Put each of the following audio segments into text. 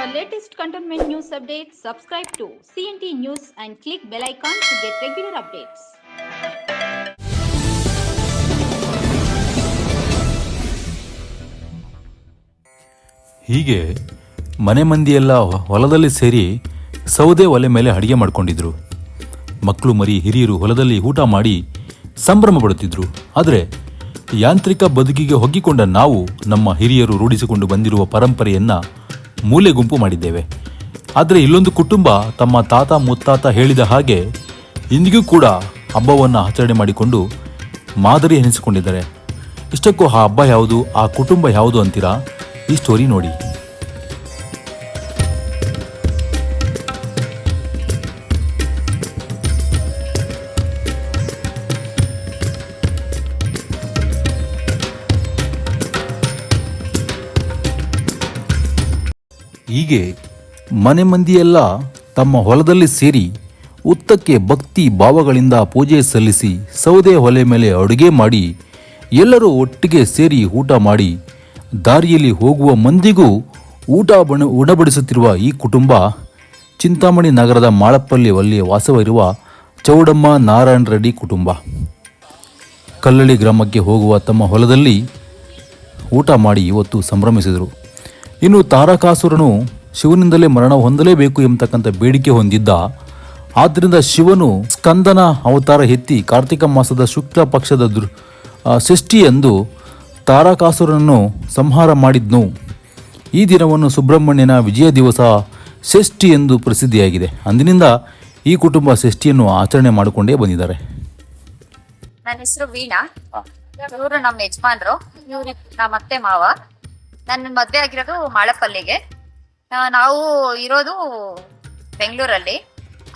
For latest cantonment news updates, subscribe to CNT News and click bell icon to get regular updates. ಹೀಗೆ ಮನೆ ಮಂದಿಯೆಲ್ಲ ಹೊಲದಲ್ಲಿ ಸೇರಿ ಸೌದೆ ಒಲೆ ಮೇಲೆ ಅಡಿಗೆ ಮಾಡ್ಕೊಂಡಿದ್ರು ಮಕ್ಕಳು ಮರಿ ಹಿರಿಯರು ಹೊಲದಲ್ಲಿ ಊಟ ಮಾಡಿ ಸಂಭ್ರಮ ಪಡುತ್ತಿದ್ರು ಆದರೆ ಯಾಂತ್ರಿಕ ಬದುಕಿಗೆ ಹೊಗ್ಗಿಕೊಂಡ ನಾವು ನಮ್ಮ ಹಿರಿಯರು ರೂಢಿಸಿಕೊಂಡು ಬಂದಿರುವ ಪರಂಪರೆಯನ್ನ ಮೂಲೆ ಗುಂಪು ಮಾಡಿದ್ದೇವೆ. ಆದರೆ ಇಲ್ಲೊಂದು ಕುಟುಂಬ ತಮ್ಮ ತಾತ ಮುತ್ತಾತ ಹೇಳಿದ ಹಾಗೆ ಇಂದಿಗೂ ಕೂಡ ಹಬ್ಬವನ್ನು ಆಚರಣೆ ಮಾಡಿಕೊಂಡು ಮಾದರಿ ಎನಿಸಿಕೊಂಡಿದ್ದಾರೆ. ಇಷ್ಟಕ್ಕೂ ಆ ಹಬ್ಬ ಯಾವುದು, ಆ ಕುಟುಂಬ ಯಾವುದು ಅಂತೀರಾ? ಈ ಸ್ಟೋರಿ ನೋಡಿ. ಹೀಗೆ ಮನೆ ಮಂದಿಯೆಲ್ಲ ತಮ್ಮ ಹೊಲದಲ್ಲಿ ಸೇರಿ ಉತ್ತಕ್ಕೆ ಭಕ್ತಿ ಭಾವಗಳಿಂದ ಪೂಜೆ ಸಲ್ಲಿಸಿ ಸೌದೆ ಒಲೆ ಮೇಲೆ ಅಡುಗೆ ಮಾಡಿ ಎಲ್ಲರೂ ಒಟ್ಟಿಗೆ ಸೇರಿ ಊಟ ಮಾಡಿ ದಾರಿಯಲ್ಲಿ ಹೋಗುವ ಮಂದಿಗೂ ಊಟ ಬಣ ಉಣಬಡಿಸುತ್ತಿರುವ ಈ ಕುಟುಂಬ ಚಿಂತಾಮಣಿ ನಗರದ ಮಾಳಪ್ಪಲ್ಲಿ ಅಲ್ಲಿ ವಾಸವಿರುವ ಚೌಡಮ್ಮ ನಾರಾಯಣ ರೆಡ್ಡಿ ಕುಟುಂಬ. ಕಲ್ಲಳ್ಳಿ ಗ್ರಾಮಕ್ಕೆ ಹೋಗುವ ತಮ್ಮ ಹೊಲದಲ್ಲಿ ಊಟ ಮಾಡಿ ಇವತ್ತು ಸಂಭ್ರಮಿಸಿದರು. ಇನ್ನು ತಾರಕಾಸುರನು ಶಿವನಿಂದಲೇ ಮರಣ ಹೊಂದಲೇಬೇಕು ಎಂಬತಕ್ಕಂಥ ಬೇಡಿಕೆ ಹೊಂದಿದ್ದ. ಆದ್ದರಿಂದ ಶಿವನು ಸ್ಕಂದನ ಅವತಾರ ಎತ್ತಿ ಕಾರ್ತಿಕ ಮಾಸದ ಶುಕ್ಲ ಪಕ್ಷದ ದೃ ಸೃಷ್ಟಿಯೆಂದು ತಾರಕಾಸುರನನ್ನು ಸಂಹಾರ ಮಾಡಿದ್ನು. ಈ ದಿನವನ್ನು ಸುಬ್ರಹ್ಮಣ್ಯನ ವಿಜಯ ದಿವಸ ಷಷ್ಠಿ ಎಂದು ಪ್ರಸಿದ್ಧಿಯಾಗಿದೆ. ಅಂದಿನಿಂದ ಈ ಕುಟುಂಬ ಷಷ್ಠಿಯನ್ನು ಆಚರಣೆ ಮಾಡಿಕೊಂಡೇ ಬಂದಿದ್ದಾರೆ. ನನ್ನ ಹೆಸರು ವೀಣಾ. ಇವರು ನಮ್ಮ ಯಜಮಾನ್ರು. ಇವರು ನಮ್ಮ ಅತ್ತೆ ಮಾವ. ನನ್ನ ಮದ್ವೆ ಆಗಿರೋದು ಮಾಳಪಲ್ಲಿಗೆ ನಾವು ಇರೋದು ಬೆಂಗಳೂರಲ್ಲಿ.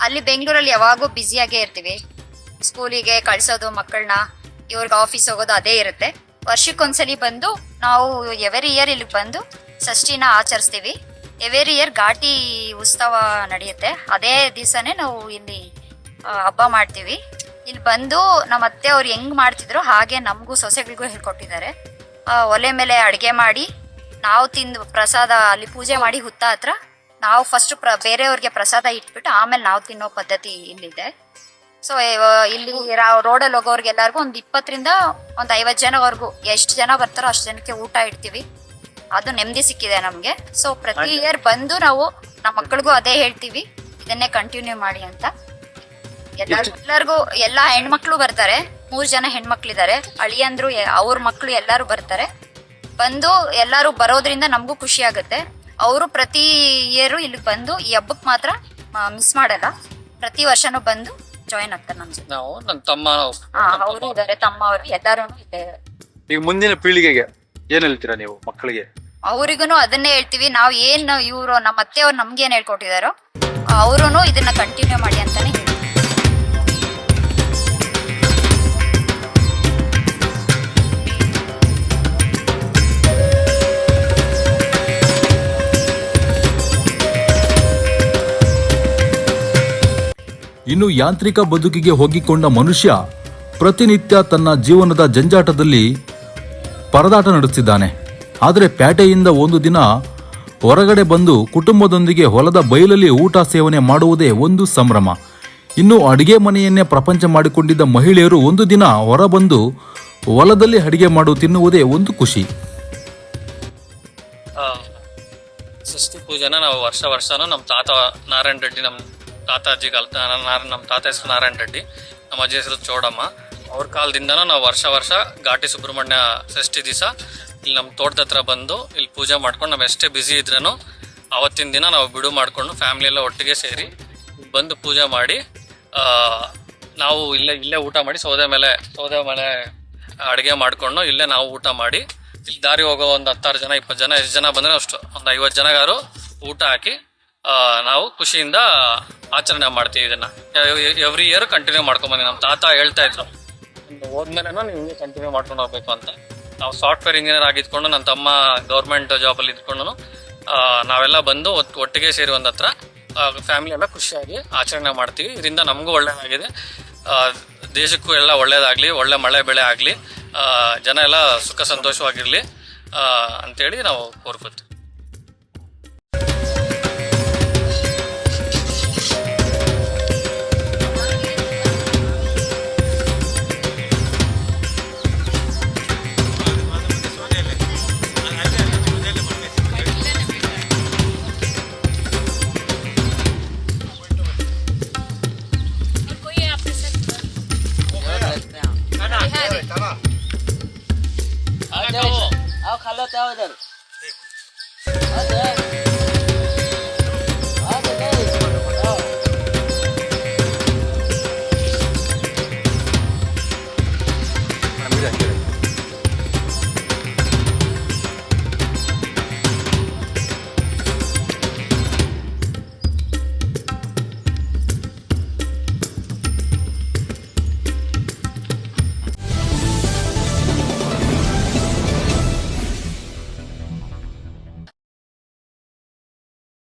ಅಲ್ಲಿ ಬೆಂಗಳೂರಲ್ಲಿ ಯಾವಾಗೂ ಬ್ಯುಸಿಯಾಗೇ ಇರ್ತೀವಿ. ಸ್ಕೂಲಿಗೆ ಕಳ್ಸೋದು ಮಕ್ಕಳನ್ನ ಇವ್ರಿಗೆ ಆಫೀಸ್ ಹೋಗೋದು ಅದೇ ಇರುತ್ತೆ. ವರ್ಷಕ್ಕೊಂದ್ಸಲಿ ಬಂದು ನಾವು ಎವರಿ ಇಯರ್ ಇಲ್ಲಿಗೆ ಬಂದು ಷಷ್ಠಿನ ಆಚರಿಸ್ತೀವಿ. ಎವರಿ ಇಯರ್ ಘಾಟಿ ಉತ್ಸವ ನಡೆಯುತ್ತೆ. ಅದೇ ದಿವಸನೇ ನಾವು ಇಲ್ಲಿ ಹಬ್ಬ ಮಾಡ್ತೀವಿ. ಇಲ್ಲಿ ಬಂದು ನಮ್ಮ ಅತ್ತೆ ಅವ್ರು ಹೆಂಗ್ ಮಾಡ್ತಿದ್ರು ಹಾಗೆ ನಮಗೂ ಸೊಸೆಗಳಿಗೂ ಹೇಳ್ಕೊಟ್ಟಿದ್ದಾರೆ. ಒಲೆ ಮೇಲೆ ಅಡುಗೆ ಮಾಡಿ ನಾವು ತಿಂದು ಪ್ರಸಾದ ಅಲ್ಲಿ ಪೂಜೆ ಮಾಡಿ ಹುತ್ತ ಹತ್ರ ನಾವು ಫಸ್ಟ್ ಪ್ರ ಬೇರೆಯವ್ರಿಗೆ ಪ್ರಸಾದ ಇಟ್ಬಿಟ್ಟು ಆಮೇಲೆ ನಾವು ತಿನ್ನೋ ಪದ್ಧತಿ ಇಲ್ಲಿದೆ. ಸೊ ಇಲ್ಲಿ ರೋಡಲ್ಲಿ ಹೋಗೋರ್ಗೆ ಎಲ್ಲರಿಗೂ ಒಂದು ಇಪ್ಪತ್ತರಿಂದ ಒಂದು ಐವತ್ತು ಜನವರೆಗೂ ಎಷ್ಟು ಜನ ಬರ್ತಾರೋ ಅಷ್ಟು ಜನಕ್ಕೆ ಊಟ ಇಡ್ತೀವಿ. ಅದು ನೆಮ್ಮದಿ ಸಿಕ್ಕಿದೆ ನಮಗೆ. ಸೊ ಪ್ರತಿ ಇಯರ್ ಬಂದು ನಾವು ನಮ್ಮ ಮಕ್ಕಳಿಗೂ ಅದೇ ಹೇಳ್ತೀವಿ ಇದನ್ನೇ ಕಂಟಿನ್ಯೂ ಮಾಡಿ ಅಂತ. ಎಲ್ಲಾರ್- ಎಲ್ಲರಿಗೂ ಎಲ್ಲಾ ಹೆಣ್ಮಕ್ಳು ಬರ್ತಾರೆ ಮೂರ್ ಜನ ಹೆಣ್ಮಕ್ಳಿದ್ದಾರೆ ಅಳಿಯಂದ್ರು ಅವ್ರ ಮಕ್ಳು ಎಲ್ಲಾರು ಬರ್ತಾರೆ. ಬಂದು ಎಲ್ಲಾರು ಬರೋದ್ರಿಂದ ನಮಗೂ ಖುಷಿ ಆಗುತ್ತೆ. ಅವರು ಪ್ರತಿ ಇಯರು ಇಲ್ಲಿಗೆ ಬಂದು ಈ ಹಬ್ಬಕ್ಕೆ ಮಾತ್ರ ಮಿಸ್ ಮಾಡಲ್ಲ. ಪ್ರತಿ ವರ್ಷನೂ ಬಂದು ಜಾಯಿನ್ ಆಗ್ತಾರೆ ನಮ್ಮ ಜೊತೆ ನಾವು ನನ್ನ ತಮ್ಮ ಅವರು. ಇದ್ದಾರೆ ತಮ್ಮ ಅವರು ಎಲ್ಲಾರು ಇಲ್ಲೇ ಈಗ ಮುಂದಿನ ಪೀಳಿಗೆಗೆ ಏನ್ ಹೇಳ್ತೀರಾ ನೀವು ಮಕ್ಕಳಿಗೆ? ಅವರಿಗೂ ಅದನ್ನೇ ಹೇಳ್ತೀವಿ. ನಾವು ಏನು ಇವರು ನಮ್ಮ ಅತ್ತೆಯವ್ರು ನಮ್ಗೆ ಏನು ಹೇಳ್ಕೊಟ್ಟಿದಾರೋ ಅವರು ಇದನ್ನ ಕಂಟಿನ್ಯೂ ಮಾಡಿ ಅಂತಾನೆ ಹೇಳ್ತೀವಿ. ಇನ್ನು ಯಾಂತ್ರಿಕ ಬದುಕಿಗೆ ಹೋಗಿಕೊಂಡ ಮನುಷ್ಯ ಪ್ರತಿನಿತ್ಯ ತನ್ನ ಜೀವನದ ಜಂಜಾಟದಲ್ಲಿ ಪರದಾಟ ನಡೆಸಿದ್ದಾನೆ ಆದರೆ ಪ್ಯಾಟೆಯಿಂದ ಒಂದು ದಿನ ಹೊರಗಡೆ ಬಂದು ಕುಟುಂಬದೊಂದಿಗೆ ಹೊಲದ ಬಯಲಲ್ಲಿ ಊಟ ಸೇವನೆ ಮಾಡುವುದೇ ಒಂದು ಸಂಭ್ರಮ. ಇನ್ನು ಅಡಿಗೆ ಮನೆಯನ್ನೇ ಪ್ರಪಂಚ ಮಾಡಿಕೊಂಡಿದ್ದ ಮಹಿಳೆಯರು ಒಂದು ದಿನ ಹೊರಬಂದು ಹೊಲದಲ್ಲಿ ಅಡಿಗೆ ಮಾಡು ತಿನ್ನುವುದೇ ಒಂದು ಖುಷಿ. ಸೃಷ್ಟಿ ಪೂಜೆನ ನಾವು ವರ್ಷ ವರ್ಷನೂ ನಮ್ಮ ತಾತ ನಾರಾಯಣ ರೆಡ್ಡಿ ನಮ್ಮ ತಾತಾಜಿ ಕಾಲ ನಮ್ಮ ತಾತ ಹೆಸರು ನಾರಾಯಣ ರೆಡ್ಡಿ. ನಮ್ಮ ಅಜ್ಜಿ ಹೆಸರು ಚೋಡಮ್ಮ. ಅವ್ರ ಕಾಲದಿಂದನೂ ನಾವು ವರ್ಷ ವರ್ಷ ಘಾಟಿ ಸುಬ್ರಹ್ಮಣ್ಯ ಷಷ್ಠಿ ದಿವಸ ಇಲ್ಲಿ ನಮ್ಮ ತೋಟದ ಹತ್ರ ಬಂದು ಇಲ್ಲಿ ಪೂಜೆ ಮಾಡ್ಕೊಂಡು ನಾವು ಎಷ್ಟೇ ಬ್ಯುಸಿ ಇದ್ರೂ ಅವತ್ತಿನ ದಿನ ನಾವು ಬಿಡು ಮಾಡಿಕೊಂಡು ಫ್ಯಾಮಿಲಿ ಎಲ್ಲ ಒಟ್ಟಿಗೆ ಸೇರಿ ಬಂದು ಪೂಜೆ ಮಾಡಿ ನಾವು ಇಲ್ಲೇ ಇಲ್ಲೇ ಊಟ ಮಾಡಿ ಸೌದೆ ಮೇಲೆ ಸೌದೆ ಮೇಲೆ ಅಡುಗೆ ಮಾಡಿಕೊಂಡು ಇಲ್ಲೇ ನಾವು ಊಟ ಮಾಡಿ, ಇಲ್ಲಿ ದಾರಿ ಹೋಗೋ ಒಂದು ಹತ್ತಾರು ಜನ, ಇಪ್ಪತ್ತು ಜನ ಎಷ್ಟು ಜನ ಬಂದರೆ ಅಷ್ಟು. ಒಂದು ಐವತ್ತು ಜನಗಾರು ಊಟ ಹಾಕಿ ನಾವು ಖುಷಿಯಿಂದ ಆಚರಣೆ ಮಾಡ್ತೀವಿ ಇದನ್ನ. ಎವ್ರಿ ಇಯರ್ ಕಂಟಿನ್ಯೂ ಮಾಡ್ಕೊಂಬಂದಿ ನಮ್ಮ ತಾತ ಹೇಳ್ತಾ ಇದ್ರು. ಹೋದ್ಮೇಲೆ ನೀವು ಕಂಟಿನ್ಯೂ ಮಾಡ್ಕೊಂಡು ಹೋಗ್ಬೇಕು ಅಂತ. ನಾವು ಸಾಫ್ಟ್ವೇರ್ ಇಂಜಿನಿಯರ್ ಆಗಿದ್ಕೊಂಡು ನನ್ನ ತಮ್ಮ ಗೌರ್ಮೆಂಟ್ ಜಾಬಲ್ಲಿ ಇದ್ಕೊಂಡು ನಾವೆಲ್ಲ ಬಂದು ಒಟ್- ಒಟ್ಟಿಗೆ ಸೇರಿ ಒಂದ್ ಹತ್ರ ಫ್ಯಾಮಿಲಿ ಎಲ್ಲ ಖುಷಿಯಾಗಿ ಆಚರಣೆ ಮಾಡ್ತೀವಿ. ಇದರಿಂದ ನಮಗೂ ಒಳ್ಳೆಯದಾಗಿದೆ ದೇಶಕ್ಕೂ ಎಲ್ಲ ಒಳ್ಳೇದಾಗಲಿ, ಒಳ್ಳೆ ಮಳೆ ಬೆಳೆ ಆಗಲಿ ಜನ ಎಲ್ಲ ಸುಖ ಸಂತೋಷವಾಗಿರಲಿ ಅಂತೇಳಿ ನಾವು ಕೋರ್ಕೊತೀವಿ. બતાવો તારું